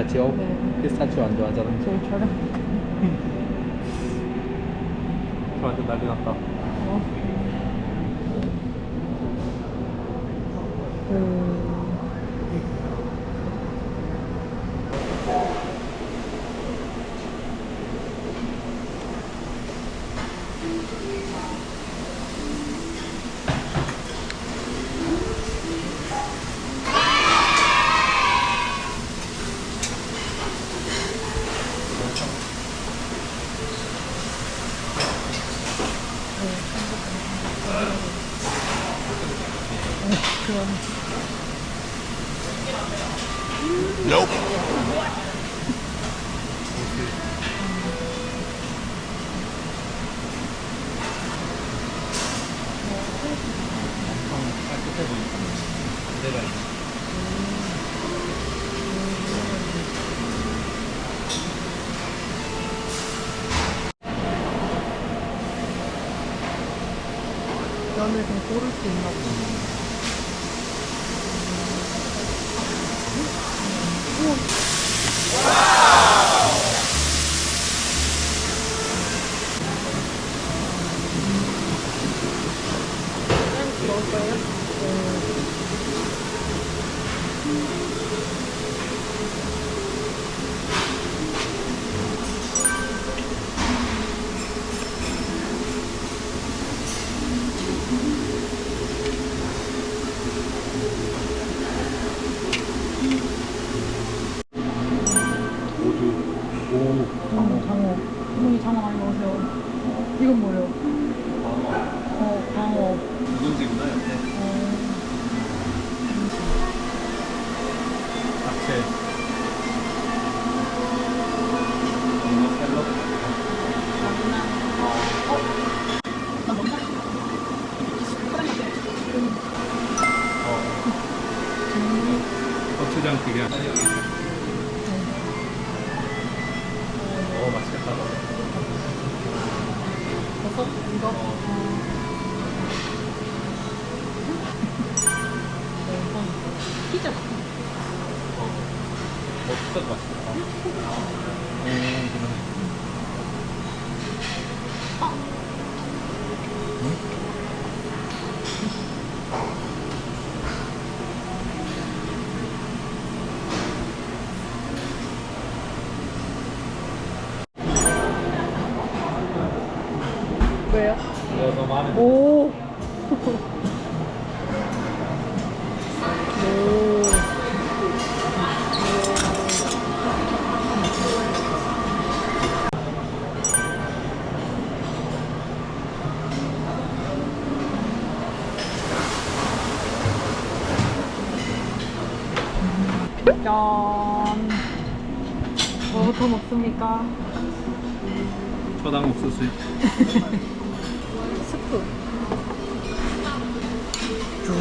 피스타치오? 네. 피스타치오 안 좋아하잖아. 제일 저렴. 완전 난리 났다. 어. 음. 내가 있네. 면을 좀 고를 수 있나 보다. 어, 진짜 맛있겠다. 음, 그러네. 왜요? 이거 너무 마음에 들어. 오. 오. 짠. 먹습니까? 초당 옥수수. 스프. 쭉.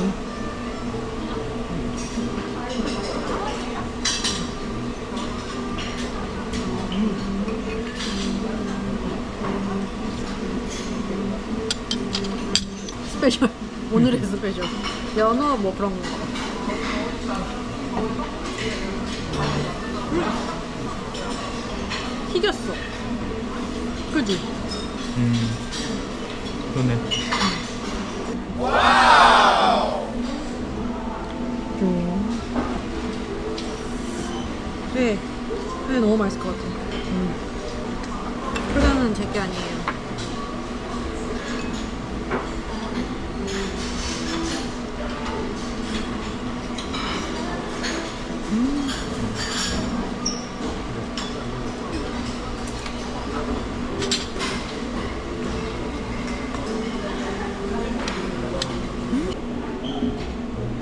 스페셜. 오늘의 스페셜. 연어 뭐 그런 거. 튀겼어. 그지? 음. 그러네. 네. 네, 너무 맛있을 것 같아. 음. 표정은 제게 아니에요.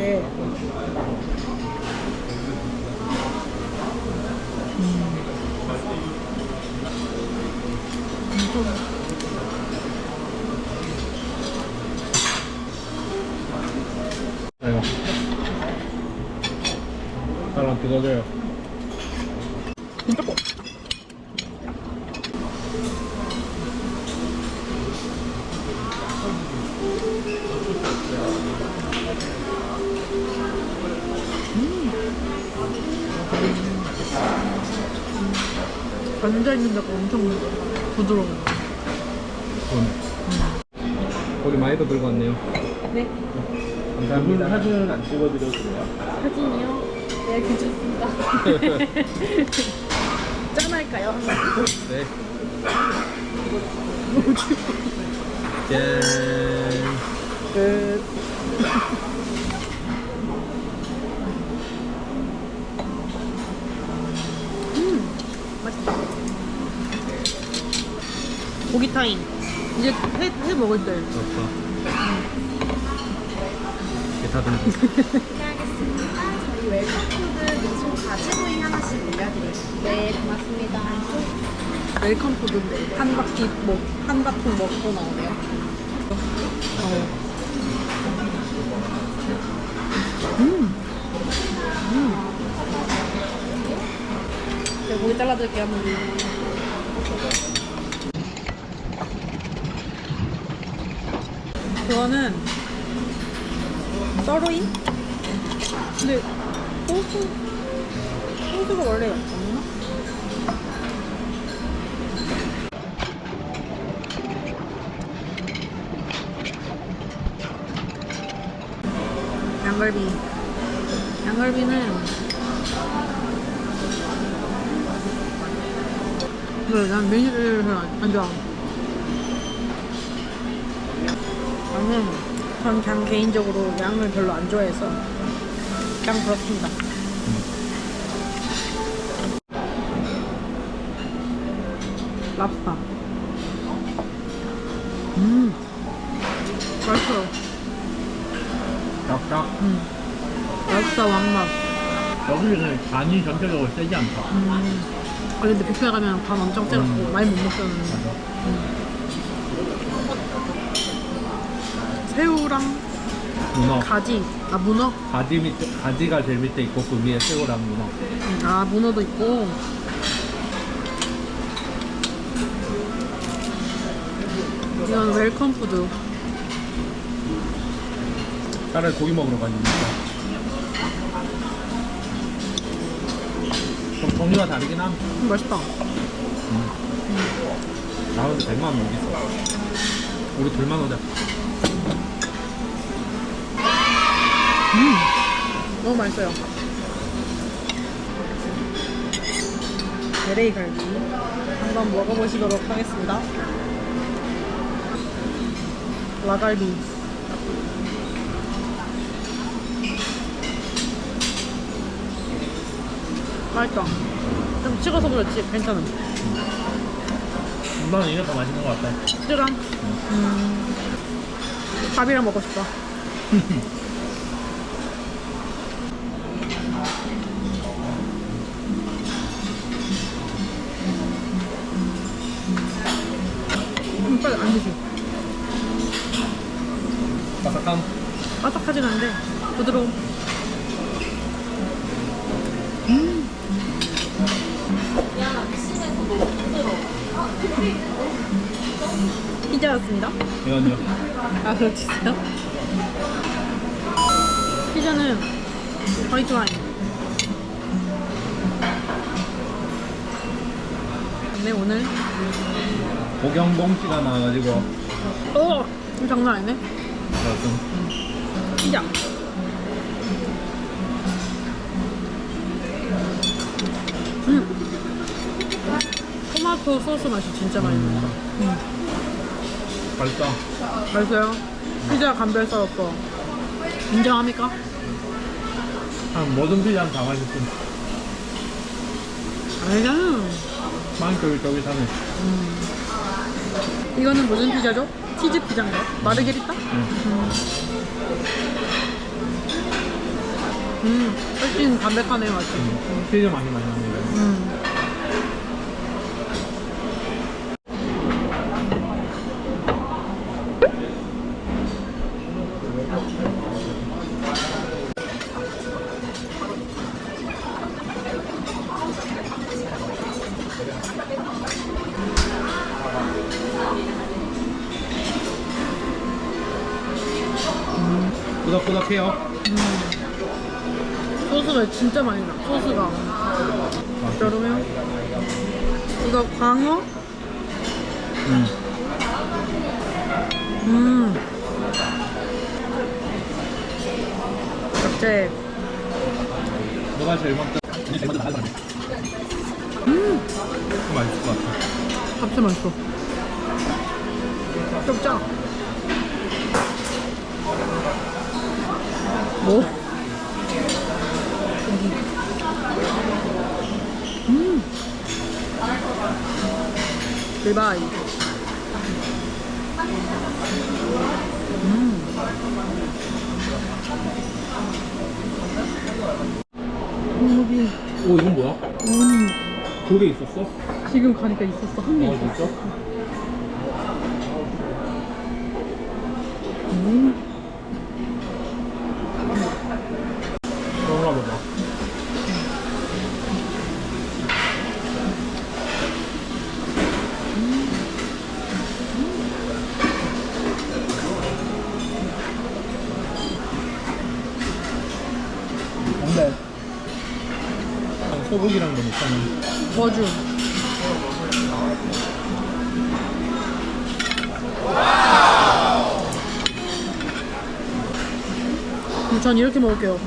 네. 앉아있는 데가 엄청 부드러워. 고기 많이도 들고 왔네요. 네. 감사합니다. 사진은 안 찍어드려도 돼요? 사진이요? 네, 괜찮습니다. 짠할까요? 네. 짠. 끝. 맛있다. 고기 타임. 이제 회, 회 먹을 때. 좋다. 이게 다 들고. 안녕하겠습니다. 저희 웰컴푸드 미소 가지구이 하나씩 올려드릴게요. 네, 고맙습니다. 웰컴 푸드인데 한 바퀴 먹, 한 바통 먹고 나오네요. 어. 음. 음. 네, 고기 잘라드릴게요, 한 번. 그거는 서로인? 근데 소스 소스가 원래 없나? 양갈비. 양갈비는 네, 난 메뉴를 별로 안, 안 좋아. 나는 전 그냥 개인적으로 양을 별로 안 좋아해서 그냥 그렇습니다. 랍스타. 음, 맛있어. 딱, 딱. 음. 랍스타 왕맛. 여기는 간이 전체적으로 세지 않다. 음. 아 근데 뷔페 가면 간 엄청 세갖고 음. 많이 못 먹잖아. 맞아. 새우랑 문어. 가지. 아 문어? 가지 밑에, 가지가 제일 밑에 있고 그 위에 새우랑 문어. 음, 아 문어도 있고. 이건 웰컴 푸드. 차라리 고기 먹으러 가니까. 종류가 다르긴 함. 음, 맛있다. 나 근데 100만 원 어딨어. 우리 둘만 오자. 너무 맛있어요. LA 갈비 한번 먹어보시도록 하겠습니다. 라갈비. 맛있다. 좀 찍어서 그렇지 괜찮아. 나는 이게 더 맛있는 것 같아. 찌랑. 음. 밥이랑 먹고 싶다. 음, 빨리 앉으세요. 바삭함. 바삭하진 않은데 부드러워. 음. 피자였습니다. 이건요. 아, 그렇지요? 피자는 화이트 와인. 근데 오늘, 고경봉 씨가 나와가지고. 어! 이거 장난 아니네? 제가 좀 피자. 음. 토마토 소스 맛이 진짜 많이 나요. 맛있다. 맛있어요? 피자 감별 썰었어. 인정합니까? 한 모든 피자는 다 맛있음. 알잖아. 빵 쫄깃쫄깃하네. 이거는 무슨 피자죠? 치즈 피자인가요? 마르게리타? 응. 음, 훨씬 담백하네요, 맛이. 음. 치즈 맛이 많이 나는데. 음. 꾸덕꾸덕해요. 소스가 진짜 많이 나. 소스가. 아, 여러면 이거 광어? 응. 음. 갑자기 너가 제일 먼저 니 제일 먼저 나가는 사람이 음 맛있을 것 같아 갑자기 맛있어. 좀 짜. 뭐? 음. 대박. 음. 여기 오 이건 뭐야? 운이 그게 있었어? 지금 가니까 있었어 한개어 있었어. 진짜? 음. 소고기랑 너무 차는 버주. 그럼 전 이렇게 먹을게요.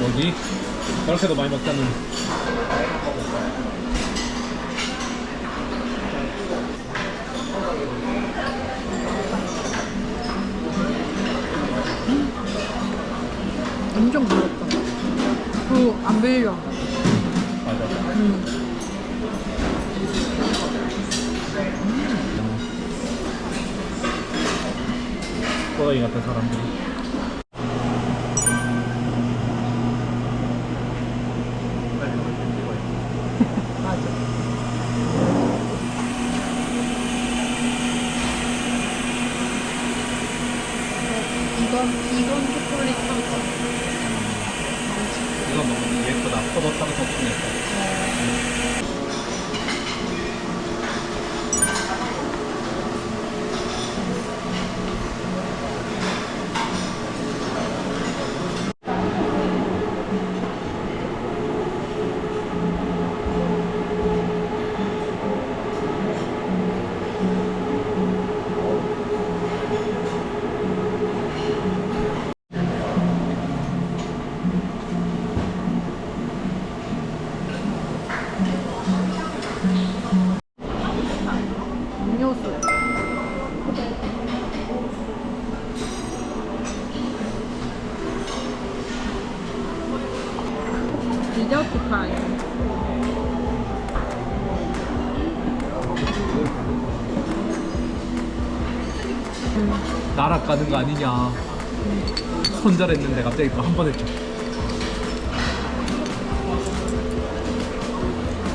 뭐지? 저렇게도 많이 먹자는 타임. 나락 가는 거 아니냐 손절했는데 갑자기 또 한 번 했죠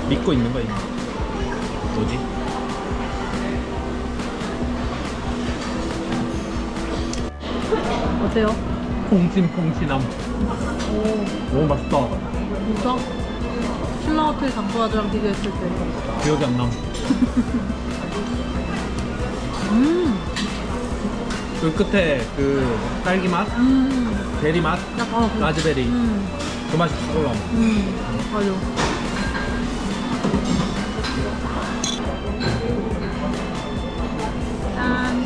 믿고 있는 거야 이거 뭐지? 어때요? 퐁신퐁신함 오, 너무 맛있다 진짜? 신라 호텔 장소아저랑 비교했을 때. 기억이 안남 음, 그 끝에 그 딸기 맛, 음, 베리 맛, 약간 그, 라즈베리. 음, 그 맛이 딱 올라와 음, 맞아. 짠.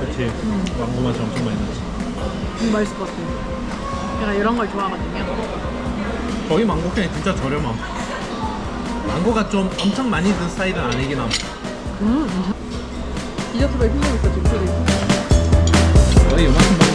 그렇지 망고 맛이 엄청 많이 나지 음, 맛있을 것 같아요. 제가 이런 걸 좋아하거든요. 거기 망고 그냥 진짜 저렴함 망고가 좀 엄청 많이 든 스타일은 아니긴 함 음, 디저트가 힘들었어, 지금 소리. 원래 요만큼 먹는